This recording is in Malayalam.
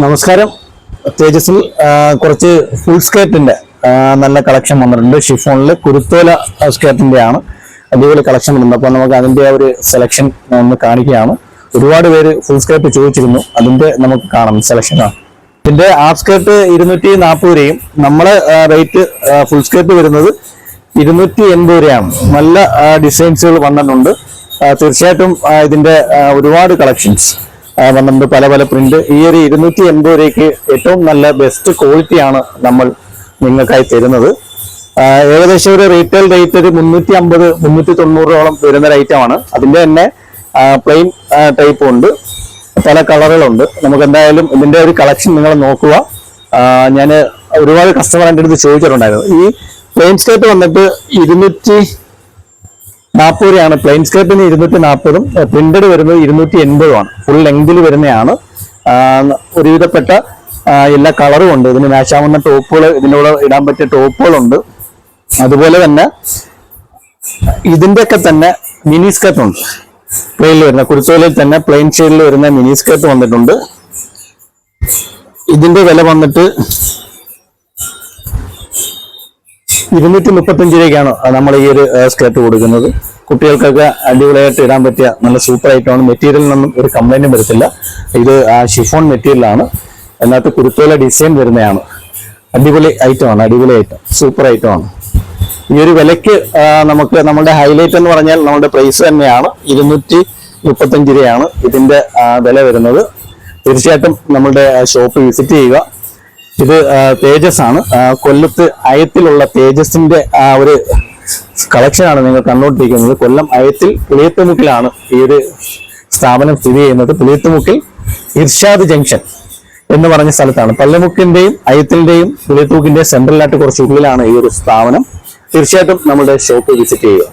നമസ്കാരം. തേജസിൽ കുറച്ച് ഫുൾ സ്കേർട്ടിന്റെ നല്ല കളക്ഷൻ വന്നിട്ടുണ്ട്. ഷിഫോണിൽ കുരുത്തോല സ്കേർട്ടിന്റെ ആണ് അടിപൊളി കളക്ഷൻ വരുന്നത്. അപ്പോൾ നമുക്ക് അതിന്റെ ഒരു സെലക്ഷൻ ഒന്ന് കാണിക്കുകയാണ്. ഒരുപാട് പേര് ഫുൾ സ്കേർട്ട് ചോദിച്ചിരുന്നു. അതിന്റെ നമുക്ക് കാണാം. സെലക്ഷൻ ഇതിന്റെ ഹാഫ് സ്കേർട്ട് ഇരുന്നൂറ്റി നാൽപ്പത് രൂപയും നമ്മളെ റേറ്റ് ഫുൾ സ്കേർട്ട് വരുന്നത് ഇരുന്നൂറ്റി എൺപത് രൂപയാണ്. നല്ല ഡിസൈൻസുകൾ വന്നിട്ടുണ്ട്. തീർച്ചയായിട്ടും ഇതിന്റെ ഒരുപാട് കളക്ഷൻസ് വന്നിട്ടുണ്ട്. പല പല പ്രിന്റ് ഈ ഒരു ഇരുന്നൂറ്റി എൺപത് രൂപയ്ക്ക് ഏറ്റവും നല്ല ബെസ്റ്റ് ക്വാളിറ്റിയാണ് നമ്മൾ നിങ്ങൾക്കായി തരുന്നത്. ഏകദേശം ഒരു റീറ്റെയിൽ റേറ്റ് ഒരു മുന്നൂറ്റി അമ്പത് മുന്നൂറ്റി തൊണ്ണൂറോളം വരുന്ന ഒരു ഐറ്റമാണ് അതിന്റെ തന്നെ പ്ലെയിൻ ടൈപ്പും ഉണ്ട്. പല കളറുകളുണ്ട്. നമുക്ക് എന്തായാലും ഇതിന്റെ ഒരു കളക്ഷൻ നിങ്ങൾ നോക്കുക. ഞാൻ ഒരുപാട് കസ്റ്റമർ എന്റെ അടുത്ത് ചോദിച്ചിട്ടുണ്ടായിരുന്നു. ഈ പ്ലെയിൻ സ്കേർട്ട് വന്നിട്ട് ഇരുന്നൂറ്റി നാൽപ്പത് രൂപയാണ് പ്ലെയിൻ സ്കേപ്പിന് ഇരുന്നൂറ്റി നാൽപ്പതും പ്രിന്റഡ് വരുന്നത് ഇരുന്നൂറ്റി എൺപതുമാണ് ഫുൾ ലെങ്തിൽ വരുന്നതാണ്. ഒരുവിധപ്പെട്ട എല്ലാ കളറും ഉണ്ട്. ഇതിന് മാച്ച് ആവുന്ന ടോപ്പുകൾ ഇതിനോട് ഇടാൻ പറ്റിയ ടോപ്പുകളുണ്ട്. അതുപോലെ തന്നെ ഇതിന്റെയൊക്കെ തന്നെ മിനി സ്കേർട്ട് ഉണ്ട്. പ്ലെയിനിൽ വരുന്ന കുരുത്തോലയിൽ തന്നെ പ്ലെയിൻ ഷെയ്ഡിൽ വരുന്ന മിനി സ്കേർട്ട് വന്നിട്ടുണ്ട്. ഇതിന്റെ വില വന്നിട്ട് ഇരുന്നൂറ്റി മുപ്പത്തഞ്ച് രൂപയ്ക്കാണ് നമ്മൾ ഈ ഒരു സ്കേർട്ട് കൊടുക്കുന്നത്. കുട്ടികൾക്കൊക്കെ അടിപൊളിയായിട്ട് ഇടാൻ പറ്റിയ നല്ല സൂപ്പർ ഐറ്റമാണ് മെറ്റീരിയലിനൊന്നും ഒരു കംപ്ലൈന്റും വരത്തില്ല. ഇത് ഷിഫോൺ മെറ്റീരിയലാണ് അതിനകത്ത് കുരുത്തോല ഡിസൈൻ വരുന്നതാണ്. അടിപൊളി ഐറ്റമാണ് അടിപൊളി ഐറ്റം സൂപ്പർ ഐറ്റമാണ് ഈ ഒരു വിലയ്ക്ക് നമുക്ക് നമ്മുടെ ഹൈലൈറ്റ് എന്ന് പറഞ്ഞാൽ നമ്മുടെ പ്രൈസ് തന്നെയാണ്. ഇരുന്നൂറ്റി മുപ്പത്തഞ്ച് രൂപയാണ് ഇതിന്റെ വില വരുന്നത്. തീർച്ചയായിട്ടും നമ്മുടെ ഷോപ്പ് വിസിറ്റ് ചെയ്യുക. ഇത് തേജസ് ആണ് കൊല്ലത്ത് അയത്തിലുള്ള തേജസിന്റെ ആ ഒരു കളക്ഷനാണ് നിങ്ങൾ കണ്ടുകൊണ്ടിരിക്കുന്നത്. കൊല്ലം അയത്തിൽ പുളിയത്തുമുക്കിലാണ് ഈ ഒരു സ്ഥാപനം സ്ഥിതി ചെയ്യുന്നത്. പുളിയത്തുമുക്കിൽ ഇർഷാദ് ജംഗ്ഷൻ എന്ന് പറഞ്ഞ സ്ഥലത്താണ്. പല്ലമുക്കിന്റെയും അയത്തിന്റെയും പുളിയത്തുമുക്കിന്റെയും സെൻട്രലായിട്ട് കുറച്ച് ഉള്ളിലാണ് ഈ ഒരു സ്ഥാപനം. തീർച്ചയായിട്ടും നമ്മുടെ ഷോപ്പ് വിസിറ്റ് ചെയ്യുക.